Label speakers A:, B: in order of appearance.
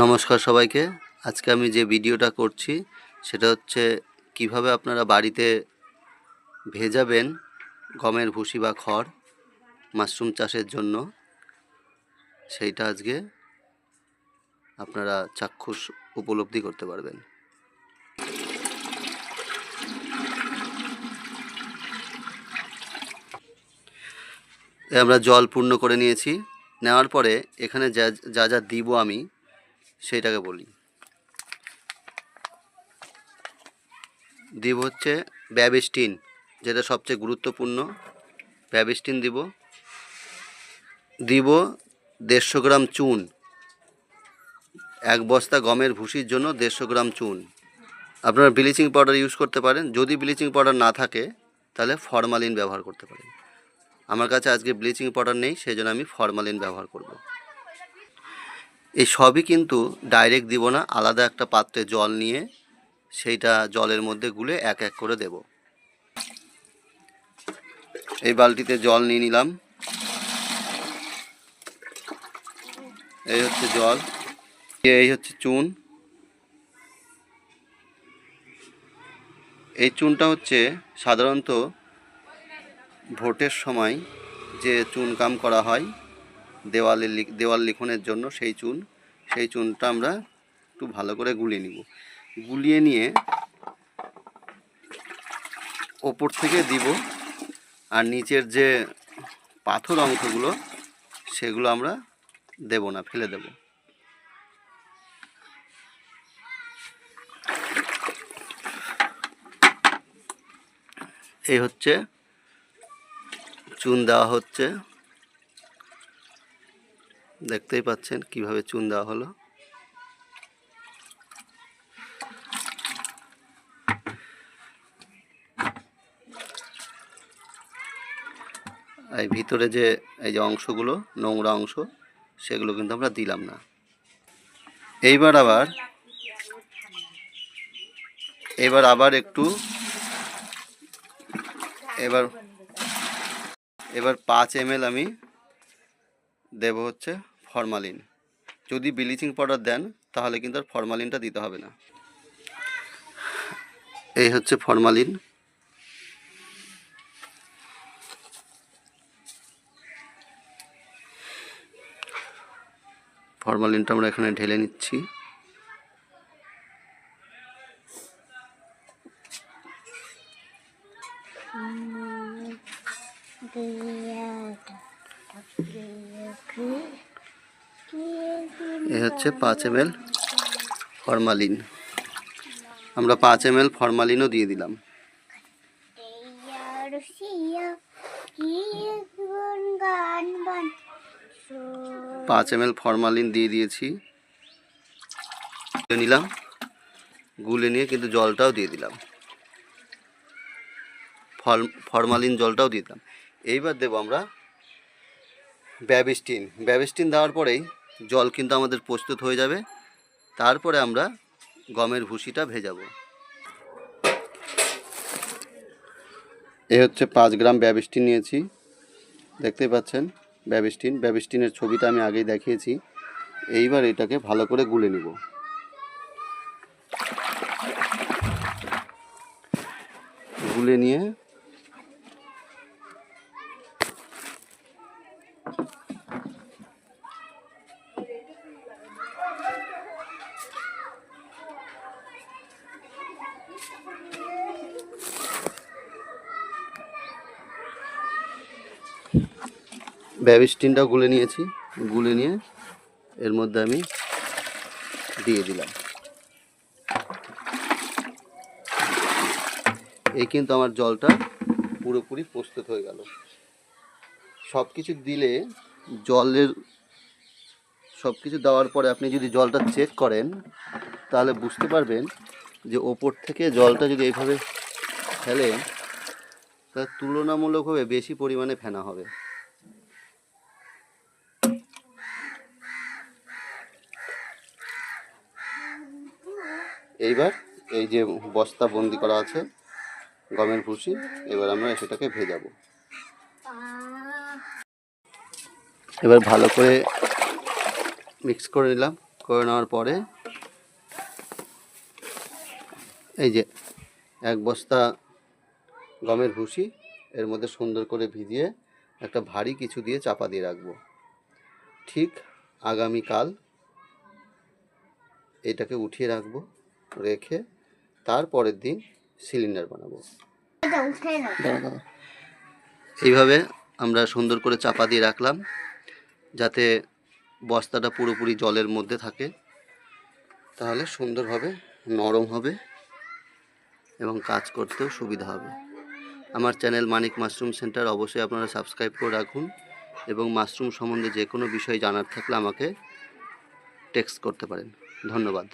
A: নমস্কার সবাইকে। আজকে আমি যে ভিডিওটা করছি, সেটা হচ্ছে কীভাবে আপনারা বাড়িতে ভেজাবেন গমের ভুসি বা খড় মাশরুম চাষের জন্য, সেইটা আজকে আপনারা চাক্ষুষ উপলব্ধি করতে পারবেন। আমরা জল পূর্ণ করে নিয়েছি। নেওয়ার পরে এখানে যা যা দিব আমি সেইটাকে বলি। দিব হচ্ছে ব্যাবিস্টিন যেটা সবচেয়ে গুরুত্বপূর্ণ। ব্যাবিস্টিন দিব। দিব দেড়শো গ্রাম চুন। এক বস্তা গমের ভুসির জন্য দেড়শো গ্রাম চুন। আপনারা ব্লিচিং পাউডার ইউজ করতে পারেন। যদি ব্লিচিং পাউডার না থাকে, তাহলে ফরমালিন ব্যবহার করতে পারেন। আমার কাছে আজকে ব্লিচিং পাউডার নেই সেই জন্য আমি ফরমালিন ব্যবহার করব। এই সবই কিন্তু ডাইরেক্ট দিব না, আলাদা একটা পাত্রে জল নিয়ে সেইটা জলের মধ্যে গুলে এক এক করে দেব। এই বালতিতে জল নিয়ে নিলাম। এই হচ্ছে জল, এই হচ্ছে চুন। এই চুনটা হচ্ছে সাধারণত ভোটের সময় যে চুন কাম করা হয় দেওয়ালে দেওয়াল লিখনের জন্য সেই চুন, সেই চুনটা আমরা একটু ভালো করে গুলিয়ে নিব। গুলিয়ে নিয়ে ওপর থেকে দিব আর নিচের যে পাথর অংশগুলো, সেগুলো আমরা দেব না, ফেলে দেব। এই হচ্ছে, চুন দেওয়া হচ্ছে। দেখতেই পাচ্ছেন কীভাবে চুন দেওয়া হলো। এই ভিতরে যে, এই যে অংশগুলো, নোংরা অংশ, সেগুলো কিন্তু আমরা দিলাম না। এইবার আবার এবার আবার একটু, এবার এবার পাঁচ এম আমি দেব হচ্ছে ফরমালিন। যদি ব্লিচিং পাউডার দেন, তাহলে কিন্তু আর ফরমালিনটা দিতে হবে না। এই হচ্ছে ফরমালিন। ফরমালিনটা আমরা এখানে ঢেলে নিচ্ছি। এ হচ্ছে পাঁচ এম এল ফরমালিন। আমরা পাঁচ এম এল ফরমালিনও দিয়ে দিলাম। পাঁচ এম এল ফরমালিন দিয়ে দিয়েছি। নিলাম। গুলে নিয়ে কিন্তু জলটাও দিয়ে দিলাম। ফল ফরমালিন জলটাও দিয়ে দিলাম। এইবার দেবো আমরা ব্যাবিস্টিন। ব্যাবিস্টিন দেওয়ার পরেই জল কিন্তু আমাদের প্রস্তুত হয়ে যাবে। তারপরে আমরা গমের ভুসিটা ভেজাবো। এ হচ্ছে পাঁচ গ্রাম ব্যাবিস্টিন নিয়েছি। দেখতে পাচ্ছেন ব্যাবিস্টিন ব্যাবিস্টিনের ছবিটা আমি আগেই দেখিয়েছি। এইবার এটাকে ভালো করে গুলে নিব। গুলে নিয়ে ব্যাবিস্টিনটাও গুলে নিয়েছি। গুলে নিয়ে এর মধ্যে আমি দিয়ে দিলাম। এই কিন্তু আমার জলটা পুরোপুরি প্রস্তুত হয়ে গেল। সব কিছু দিলে জলের সব কিছু দেওয়ার পরে আপনি যদি জলটা চেক করেন, তাহলে বুঝতে পারবেন যে ওপর থেকে জলটা যদি এইভাবে ফেলেন তাহলে তুলনামূলকভাবে বেশি পরিমাণে ফেনা হবে। এইবার এই যে বস্তা বন্দি করা আছে, গমের ভুসি, এবার আমরা সেটাকে ভেজাবো। এবার ভালো করে মিক্স করে নিলাম, করে নেওয়ার পরে এই যে এক বস্তা গমের ভুসি, এর মধ্যে সুন্দর করে ভিজিয়ে একটা ভারী কিছু দিয়ে চাপা দিয়ে রাখব। ঠিক আগামীকাল এটাকে উঠিয়ে রাখব, রেখে তারপরের দিন সিলিন্ডার বানাবো। এইভাবে আমরা সুন্দর করে চাপা দিয়ে রাখলাম, যাতে বস্তাটা পুরোপুরি জলের মধ্যে থাকে। তাহলে সুন্দরভাবে নরম হবে এবং কাজ করতেও সুবিধা হবে। আমার চ্যানেল মানিক মাশরুম সেন্টার অবশ্যই আপনারা সাবস্ক্রাইব করে রাখুন এবং মাশরুম সম্বন্ধে যে কোনো বিষয় জানার থাকলে আমাকে টেক্সট করতে পারেন। ধন্যবাদ।